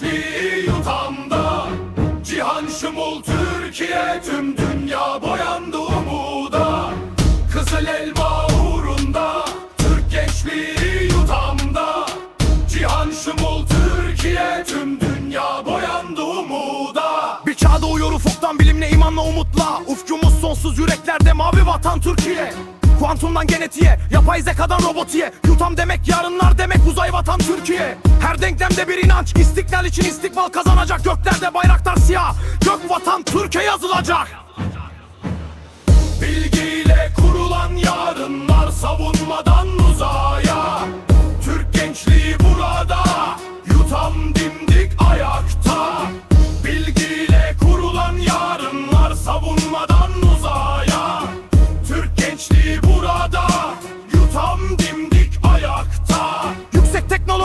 gençliği yutanda. Cihan şumul Türkiye tüm dünya boyandı umuda. Kızıl elma uğrunda Türk gençliği yutanda Cihan şumul Türkiye tüm dünya boyandı umuda. Bir çağda uyur ufuktan bilimle imanla umutla. Ufkumuz sonsuz yüreklerde mavi vatan Türkiye. Kuantumdan genetiğe, yapay zekadan robotiye Yutam demek yarınlar demek uzay vatan Türkiye. Her denklemde bir inanç, istiklal için istikbal kazanacak. Göklerde bayraklar siyah, gök vatan Türkiye yazılacak. Bilgiyle kurulan yarınlar savunmadan uzaya. Türk gençliği burada yutam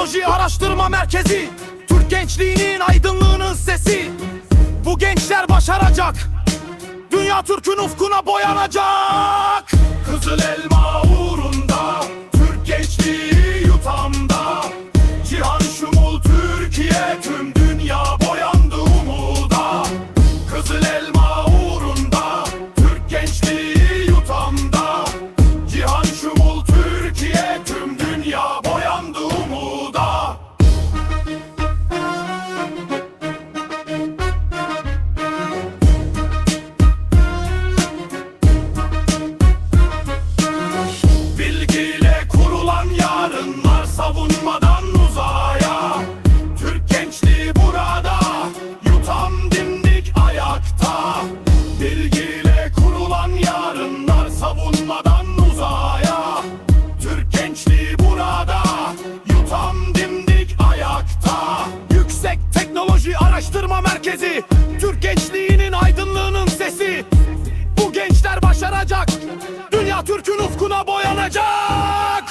teknoloji araştırma merkezi. Türk gençliğinin aydınlığının sesi. Bu gençler başaracak. Dünya Türk'ün ufkuna boyanacak. Kızıl elma uğrunda Türk gençliği yutamda. Cihan şumul Türkiye tüm araştırma merkezi. Türk gençliğinin aydınlığının sesi. Bu gençler başaracak. Dünya Türk'ün ufkuna boyanacak